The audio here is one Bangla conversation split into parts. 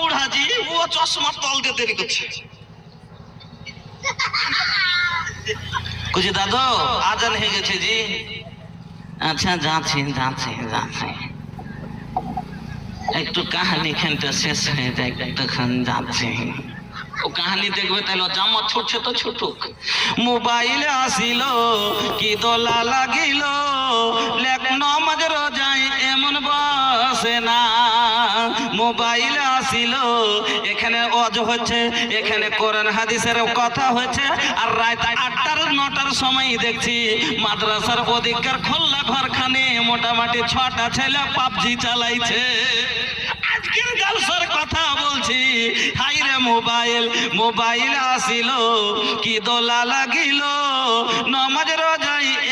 বুড়াজি ও চশমা তল দিয়ে দেরি করছে। কুচি দাদু আজান হয়ে গেছে জি। আচ্ছা যাচ্ছি যাচ্ছি যাচ্ছি। একটু কাহানি খানটা শেষ হয়ে যায় তখন যাচ্ছি। ও কাহানি দেখবে তাহলে জামা ছুটছে তো ছুটুক। মোবাইলে আসিল কি দোলা লাগিল লেখ নমাজ রোজাই এমন বসে না মোবাইলে আসিল। এখানে অজ হচ্ছে, এখানে কোরআন হাদিসের কথা হচ্ছে, আর রাত আটটার, নটার সময় দেখছি মাদ্রাসার অধিকার খোল্লা ঘরখানে মোটামুটি ছটা ছেলে পাবজি চালাইছে। আজকের জলসার কথা বলছি, হাই রে মোবাইল মোবাইল আসিল, কি দোলা লাগিল?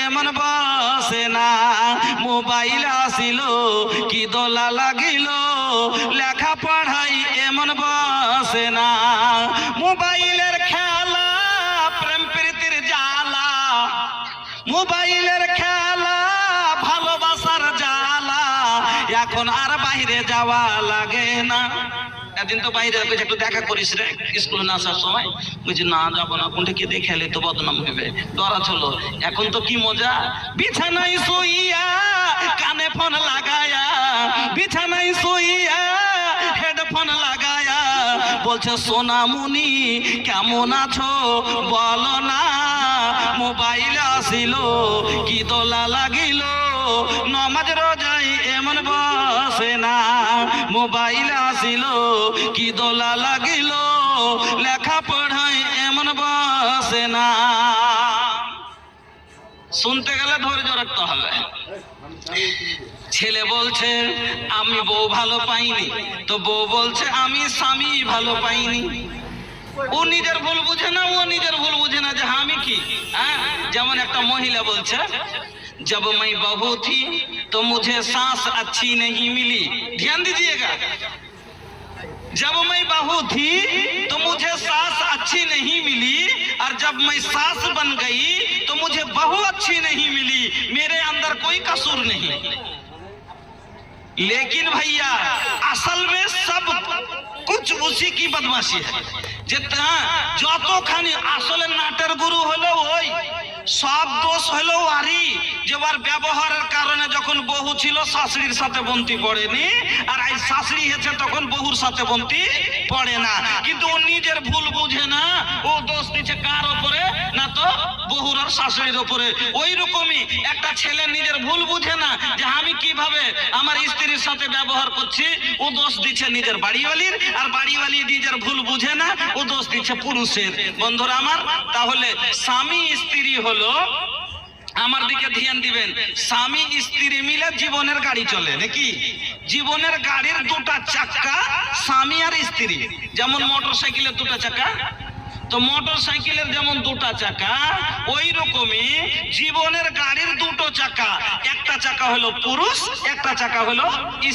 এমন বসে না, মোবাইল আসিল, কি দোলা লাগিল? লেখা পড়াই এমন বসে না। মোবাইলের খেলা, প্রেম প্রীতির জ্বালা। মোবাইলের খেলা, ভালোবাসার জ্বালা। এখন আর বাইরে যাওয়া লাগে না। একদিন তো বাইরে একটু দেখা করিস রে, স্কুলে না আসার সময়। না, যাব না, কোনটা দেখে এলে তো বদনাম হবে। ডরা চলো, এখন তো কি মজা? বিছানায় শুইয়া, কানে ফোন লাগায়া, বিছানায় বলছে সোনামুনি কেমন আছো? বলো না, মোবাইল আসিল, কি দোলা লাগিল? নমাজ রোজাই এমন বসে না, মোবাইল আসিল, কি দোলা লাগিল? লেখা পড়াই এমন বসে না। শুনতে গেলে ধৈর্য রাখতে হবে। ছেলে বলছে আমি বউ ভালো পাইনি তো বউ বলছে আমি স্বামী ভালো পাইনি ও নিজের ভুল বুঝে না ও নিজের ভুল বুঝে না যে আমি কি হ্যাঁ যেমন একটা মহিলা বলছে जब मैं बहू थी तो मुझे सांस अच्छी नहीं मिली ध्यान दीजिएगा जब मैं बहू थी तो मुझे सास अच्छी नहीं मिली और जब मैं सास बन गई तो मुझे बहू अच्छी नहीं मिली मेरे अंदर कोई कसूर नहीं लेकिन भैया असल में सब कुछ उसी की बदमाशी है जितना যতখানি আসলে নাটের গুরু হলো ওই সব দোষ হলো আরি যেবার ব্যবহারের কারণে যখন বহু ছিল, শাশুড়ির সাথে বন্তি পড়েনি, আর এই শাশুড়ি হয়েছে তখন বহুর সাথে বন্তি পড়ে না। কিন্তু ও নিজের ভুল বুঝে না, ও দোষ দিচ্ছে কার ওপরে, না তো বহুর আর শাশুড়ির ওপরে। ওই রকমই একটা ছেলে নিজের ভুল বুঝে না, যে আমি কীভাবে আমার স্ত্রীর সাথে ব্যবহার করছি, ও দোষ দিচ্ছে নিজের বাড়িওয়ালির, আর বাড়িওয়ালি নিজের ভুল বুঝে না, ও দোষ দিচ্ছে পুরুষের। বন্ধুরা আমার, তাহলে স্বামী স্ত্রী হলো আমার দিকে ধ্যান দিবেন। স্বামী স্ত্রী মিলে জীবনের গাড়ি চলে, নাকি? জীবনের গাড়ির দুটা চাকা স্বামী আর স্ত্রী। যেমন মোটর সাইকেলের দুটা চাকা তো মোটর সাইকেলের যেমন দুটা চাকা ওই রকমই জীবনের গাড়ির দুটো চাকা একটা চাকা হলো পুরুষ, একটা চাকা হলো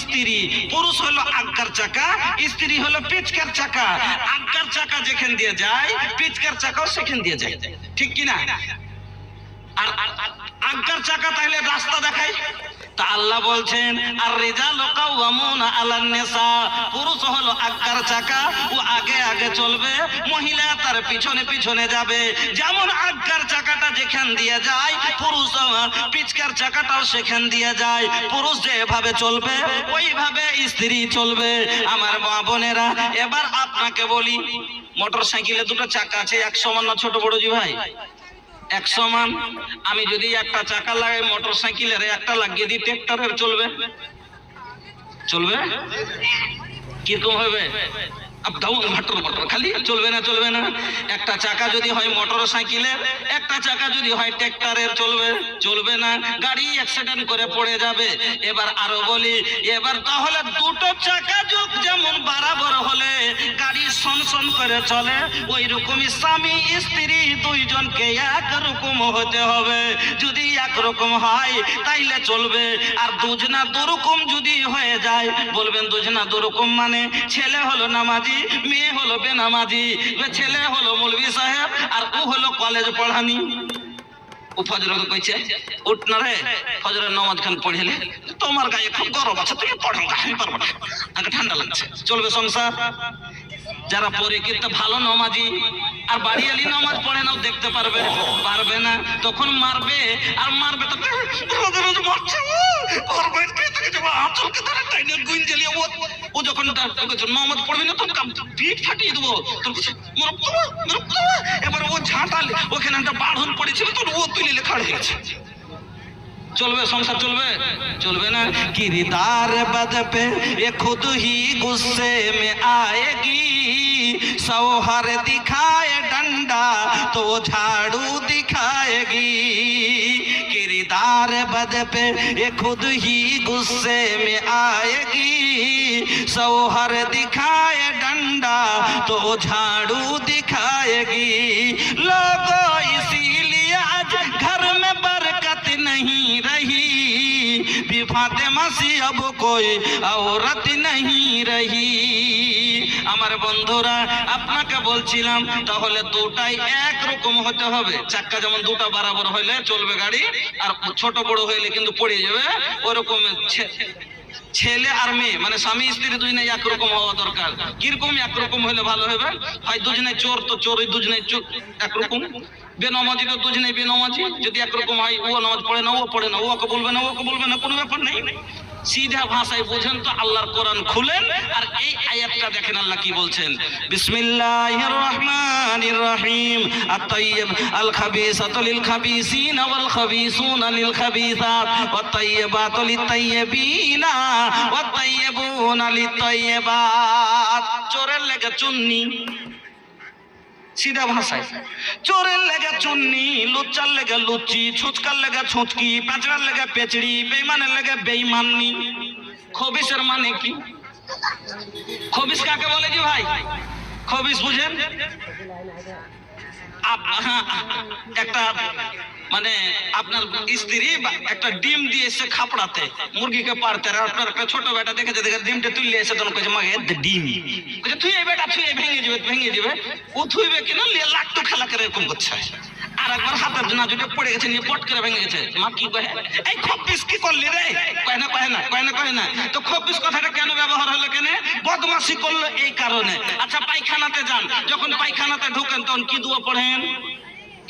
স্ত্রী। পুরুষ হলো আজ্ঞার চাকা স্ত্রী হলো পিচকার চাকা আজ্ঞার চাকা যেখান দিয়ে যায়, পিচকার চাকাও সেখান দিয়ে যায়। ঠিক কিনা? আর আজ্ঞার চাকা তাহলে রাস্তা দেখায় তা আল্লাহ বলছেন আর রেজা লোকাউমুন আলান নেসা। পুরুষ হলো আজ্ঞার চাকা, ও আগে আগে চলবে, মহিলা তার পিছনে পিছনে যাবে। যেমন আজ্ঞার চাকাটা যেখান দিয়ে যায়, পুরুষ পিচকার চাকাটাও সেখান দিয়ে যায়। পুরুষ যেভাবে চলবে, ওইভাবে স্ত্রী চলবে। আমার মা বোনেরা, এবার আপনাকে বলি মোটর সাইকেলে দুটো চাকা আছে এক সমান না ছোট বড় জি ভাই? এক সমান, আমি যদি একটা চাকা লাগাই মোটর সাইকেলের একটা লাগিয়ে দিই ট্রেক্টরের চলবে? চলবে? কীরকম হবে? খালি চলবে না চলবে না। একটা চাকা যদি হয় মোটর সাইকেলের একটা চাকা যদি হয় ট্রেক্টরের চলবে চলবে না। গাড়ি অ্যাক্সিডেন্ট করে পড়ে যাবে। এবার আরও বলি, এবার তাহলে দুটো চাকা যেমন বরাবর হলে, গাড়ি সন সন করে চলে ওই রকমই স্বামী স্ত্রী দুইজনকে একরকম হতে হবে। যদি একরকম হয়, তাইলে চলবে। আর দুজনা দুরকম যদি হয়ে যায়, বলবেন দুজনা দুরকম মানে ছেলে হলো নামাজি, মেয়ে হলো বেনামাজি ছেলে হলো মৌলভী সাহেব, আর ও হলো কলেজ পড়ানি। ও কইছে, উঠ না রে খান পড়েলে, তোমার গায়ে আছে ঠান্ডা লাগছে, চলবে সংসার। যারা পরে কিন্তু ভালো নমাজি, আর বাড়ি আলি নমাজ পড়ে না দেখতে পারবে পারবে না, তখন মারবে, আর মারবে তো, রোজ মারছে, ও ও ওখানে পড়েছিল তোর, ও তুলে লেখা চলবে, সংসার চলবে? চলবে না। কিরিদার বদ এ খুদ হি গুসে মে सौहर दिखाए डंडा तो झाड़ू दिखाएगी। किरदार बद पे ये खुद ही गुस्से में आएगी। सौहर दिखाए डंडा तो झाड़ू दिखाएगी। लोगों, इसीलिए आज घर में बरकत नहीं रही। भी फातिमा सी, अब कोई औरत नहीं रही। আমার বন্ধুরা, আপনাকে বলছিলাম, তাহলে দুটাই এক রকম হতে হবে। চাক্কা যেমন দুটা বরাবর হইলে চলবে গাড়ি, আর ছোট বড় হইলে কিন্তু পড়ে যাবে। ওরকম ছেলে আর মেয়ে মানে স্বামী, স্ত্রী দুজনে একরকম হওয়া দরকার। কীরকম একরকম হলে ভালো হবে? হয় দুজনে চোর তো চোর ওই দুজনে একরকম। বেনমাজি তো দুজনে বেনমাজি। যদি একরকম হয়, ও নামাজ পড়ে না, ও পড়ে না ওকে বলবে না ওকে বলবে না, কোনো ব্যাপার নেই। সিধা ভাষায় বুঝেন তো আল্লাহর কোরআন খুলেন, আর এই আয়াতটা দেখেন আল্লাহ কি বলছেন? বিসমিল্লাহির রহমানির রহিম আত-তাইয়্যিব আল খাবিসাতু লিল খাবিসিন ওয়াল খাবিসুনা লিল খাবিসাত ওয়াত তাইয়্যিবাতু লিত তাইয়্যিবিনা ওয়াত তাইয়্যিবুনা লিত তাইয়্যিবাত চোরের লেগে চুন্নি সিধা ভাষায়। চোরের লেগে চুন্নি লুচ্চার লেগে লুচি ছুচকার লেগে ছুচকি পেঁচড়ার লেগে পেচড়ি বেইমানের লেগে বেইমাননি। খবিসের মানে কি? খবিস কাকে বলে কি ভাই? খবিস বুঝেন? হ্যাঁ, একটা মানে আপনার স্ত্রী একটা ডিম দিয়ে এসে খাপড়াতে, মুরগিকে পারতে আর আপনার একটা ছোট বেটা দেখেছে, দেখে ডিমটা তুললে এসে তখন কইছে, মাগে ডিম। কইছে, তুই এই বেটা, তুই ভেঙে যাবে ভেঙে যাবে ও থুইবে কিনা? লিয়ে লাট্টু খেলা করে এরকম করছে। আর একবার হাতের না জুটে পড়ে গেছে, নিয়ে পট করে ভেঙে গেছে। মা কি কহে এই খপ্পিস কি করলি রে? কয় না কয় না কয় না কয় না। তো খপ্পিস কথাটা কেন ব্যবহার হলো কেন? বদমাসি করল এই কারণে। আচ্ছা পায়খানাতে যান। যখন পায়খানাতে ঢোকেন, তখন কি দুয়া পড়েন?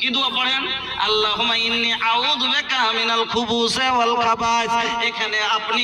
কি দোয়া পড়েন? আল্লাহুম্মা ইন্নী আউযু বিকা মিনাল খুবুসি ওয়াল খাবাইস। এখানে আপনি